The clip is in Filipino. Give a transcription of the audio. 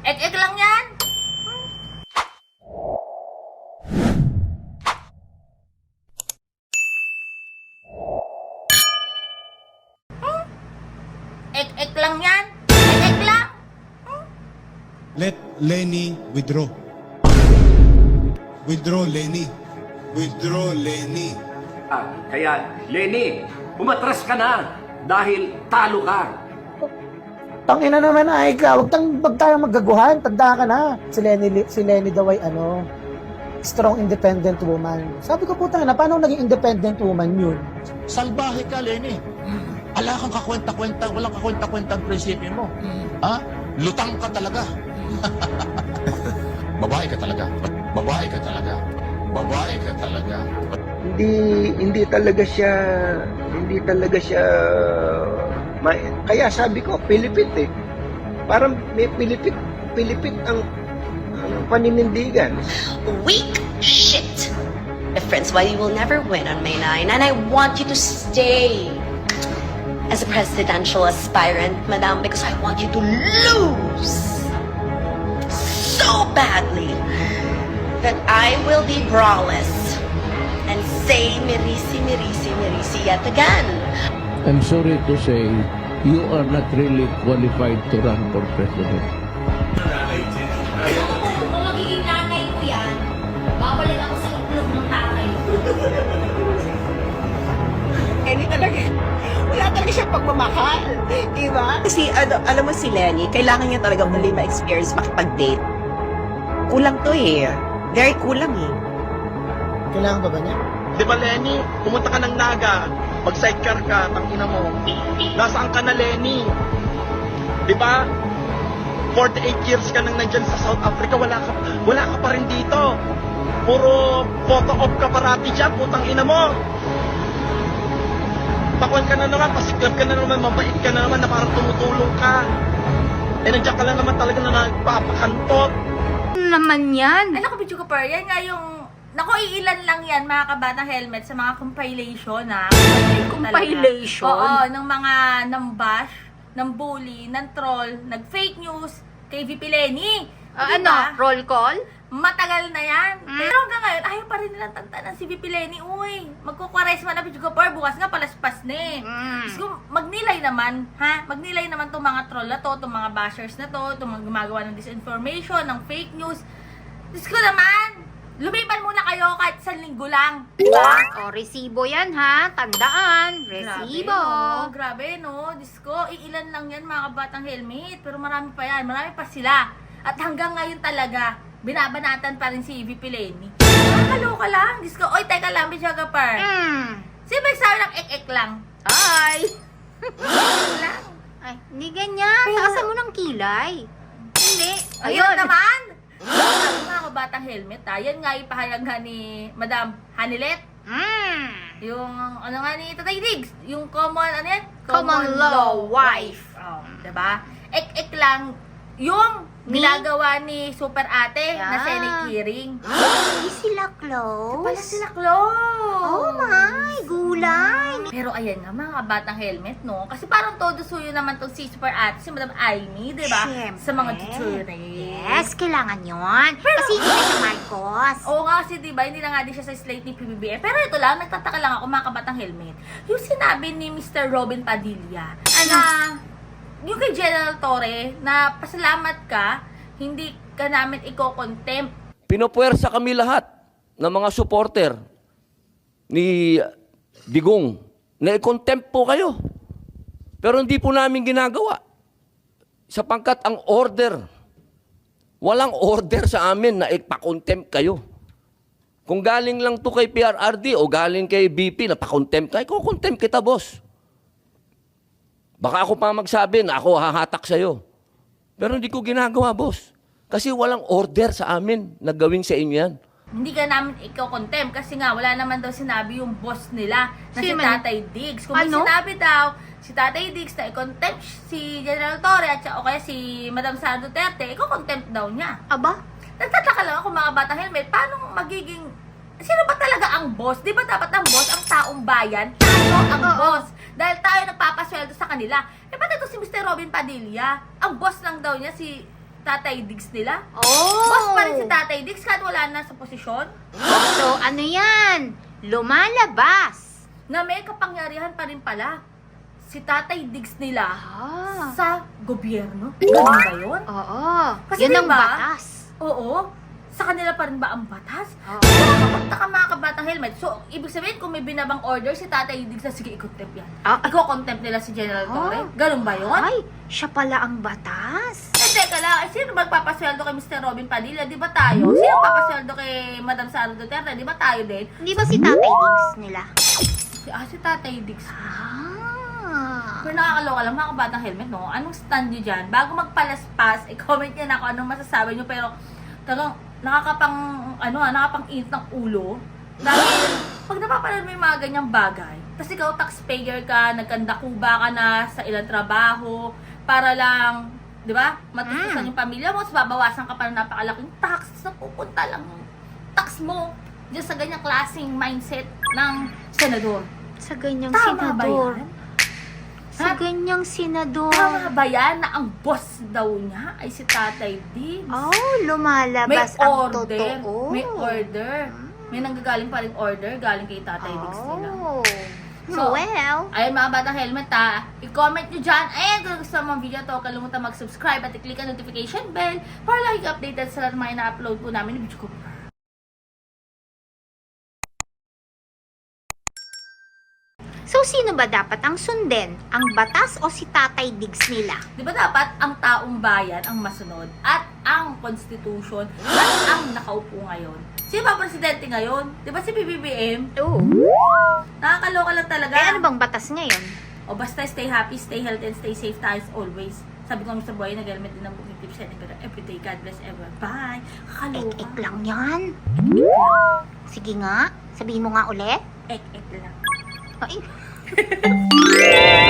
Ek-ek lang yan. Hmm? Ek-ek lang yan. Ek-ek lang. Let Lenny withdraw. Withdraw, Lenny. Withdraw, Lenny. Ah, Kaya, Lenny, umatras ka na dahil talo ka. Tangina naman ay ka, wag tang wag tayong maggaguhan, tanda ka na. Si Lenny, si Lenny daw ay ano, strong independent woman. Sabi ko puta na, paano naging independent woman yun? Salbahe ka, Lenny. Ala kang kakwenta-kwenta, walang kakwenta-kwenta ang prinsipyo mo. Ha? Lutang ka talaga. Babae ka talaga. Babae ka talaga. Babae ka talaga. hindi hindi talaga siya hindi talaga siya kaya sabi ko Pilipit eh parang may Pilipit Pilipit ang, ang paninindigan Weak shit. Friends, why you will never win on May 9, and I want you to stay as a presidential aspirant, madam, because I want you to lose so badly that I will be brawless and say mirisi, mirisi, mirisi yet again. I'm sorry to say, you are not really qualified to run for president. Kung magiging nanay ko yan, babalik ako sa itlog ng tatay ko. Lenny talaga, wala talaga siyang pagmamahal. Di ba? Kasi ano, alam mo si Lenny, kailangan niya talaga muli ma-experience makipag-date. Kulang to eh. Very kulang eh. Kailangan ba ba niya? Di ba, Lenny? Pumunta ka ng Naga. Mag-sidecar ka, tangina mo. Nasaan ka na, Lenny? Di ba? 48 years ka nang nandyan sa South Africa, wala ka, wala ka pa rin dito. Puro photo op ka parati dyan, putang ina mo. Pakwan ka na naman, pasiklab ka na naman, mabait ka na naman na parang tumutulong ka. Eh, nandiyan ka lang naman talaga na nagpapakantot. naman yan? Ay, naku, Bicho Kapar, yan nga yung... Naku, iilan lang yan, mga kabatang helmet, sa mga compilation, ha? Compilation? Oo, ng mga nambash, ng bully, ng troll, nag-fake news, kay VP Lenny. Ah, Diba? ano? Roll call? Matagal na yan. Mm. Pero hanggang ngayon, ayaw pa rin nilang tagtanan si VP Lenny. Uy, magkukwaresma na Bicho Kapar, bukas nga palaspas na eh. Mm. Ko, magnilay naman, ha? Magnilay naman tong mga troll na to, tong mga bashers na to, tong mga gumagawa ng disinformation, ng fake news. Diyos ko naman, lumiban muna kayo kahit sa linggo lang. Diba? O, resibo yan ha. Tandaan. Resibo. Grabe, no? Grabe, no? Diyos ko, iilan lang yan mga batang helmet. Pero marami pa yan. Marami pa sila. At hanggang ngayon talaga, binabanatan pa rin si VP Lenny. Nakakaloka lang. Diyos ko, oy, teka lang, Bichaga Par. Hmm. Sino ba nagsabi ng ek-ek lang? Ay. lang. Ay, hindi ganyan. Taasan mo ng kilay. Hindi. Ayun Ayun. naman! Mga kabatang helmet, ha? Yan nga ipahayag nga ni Madam Hanilet. Hmm. Yung, ano nga ni Tatay Diggs, yung common, ano yan? Common law wife. Oh, diba? Ek-ek lang, yung Ni? ginagawa ni Super Ate na Yeah. Senate hearing. Hindi sila close. Pala sila close. Oh my, gulay. Pero ayan nga, mga batang helmet, no? Kasi parang todo suyo naman tong si Super Ate, si Madam Aimee, di ba? Siyempre. Sa mga tuture. Yes, kailangan yon. Kasi hindi na siya Marcos. Oo nga kasi di ba, hindi na nga din siya sa slate ni PBBM. Pero ito lang, nagtataka lang ako mga kabatang helmet. Yung sinabi ni Mr. Robin Padilla, na yung kay General Torre, na pasalamat ka, hindi ka namin iko-contempt. Pinopuwersa kami lahat ng mga supporter ni Digong na i-contempt po kayo. Pero hindi po namin ginagawa. Sapangkat ang order, walang order sa amin na ipakontempt kayo. Kung galing lang to kay PRRD o galing kay BP na pakontempt ka, iko-contempt kita, boss. Baka ako pa magsabi na ako hahatak sa'yo. Pero hindi ko ginagawa, boss. Kasi walang order sa amin na gawin sa inyo yan. Hindi ka namin iko-contempt kasi nga wala naman daw sinabi yung boss nila na si Sino man? Tatay Diggs. Kung Ano? sinabi daw si Tatay Diggs na i-contempt si General Torre at siya- o kaya si Madam Sara Duterte, iko-contempt daw niya. Aba? Nagtataka lang ako mga batang helmet, paano magiging... Sino ba talaga ang boss? Di ba dapat ang boss ang taong bayan? Tayo ang Oo. boss. Dahil tayo nagpapasweldo sa kanila. Eh, ba't ito si Mr. Robin Padilla? Ang boss lang daw niya si Tatay Diggs nila. Oh! Boss pa rin si Tatay Diggs kahit wala na sa posisyon. So, ano yan? Lumalabas. Na may kapangyarihan pa rin pala si Tatay Diggs nila Ah. sa gobyerno. Ganun ba yun? Oo. Kasi Yun ang diba, batas. Oo. Sa kanila pa rin ba ang batas? Oo. Kapunta ka mga kabatang helmet. So, ibig sabihin, kung may binabang order si Tatay Diggs na, sige, i-contempt yan. Ah. Iko-contempt nila si General Ah. Torre. Ganun ba yun? Ay, siya pala ang batas. Eh, teka lang, eh, sino magpapasweldo kay Mr. Robin Padilla? Di ba tayo? Sino magpapasweldo kay Madam Sara Duterte? Di ba tayo din? Hindi ba si Tatay Diggs nila? Si, ah, si Tatay Diggs. Ah. Pero nakakaloka lang, mga kabatang helmet, no? Anong stand nyo dyan? Bago magpalaspas, i-comment nyo na kung anong masasabi nyo. Pero, talagang, nakakapang, ano ah, nakapang-init ng ulo. Dahil, pag napapanood mo yung mga ganyang bagay, tapos ikaw taxpayer ka, nagkandakuba ka na sa ilang trabaho, para lang, di ba, matutusan yung pamilya mo, tapos babawasan ka pa ng napakalaking tax, tapos napupunta lang yung tax mo dyan sa ganyang klaseng mindset ng senador. Sa ganyang Tama ba senador. yan? Sa ganyang senador. Tama ba yan na ang boss daw niya ay si Tatay Diggs? Oh, May lumalabas ang order. totoo. May order. May nanggagaling pa rin order galing kay Tatay Diggs nila. Oh. So, well, Ayun mga batang helmet ha, i-comment nyo dyan. Ayan, kung gusto mo ang video to, kalimutan mag-subscribe at i-click ang notification bell para lagi updated sa lahat ng mga ina-upload po namin ni Bitch Cooper. So sino ba dapat ang sundin? Ang batas o si Tatay Diggs nila? Di ba dapat ang taong bayan ang masunod at ang constitution at ang nakaupo ngayon? Sino ba presidente ngayon? Di ba si PBBM? Oo. Nakakaloka lang talaga. Eh, ano bang batas ngayon? O basta stay happy, stay healthy, and stay safe tayo always. Sabi ko sa buhay, nag-helmet din ng booking tips and pero everyday. God bless everyone. Bye! Kakaloka. Ek-ek lang yan. Sige nga, sabihin mo nga ulit. Ek-ek lang. Ay!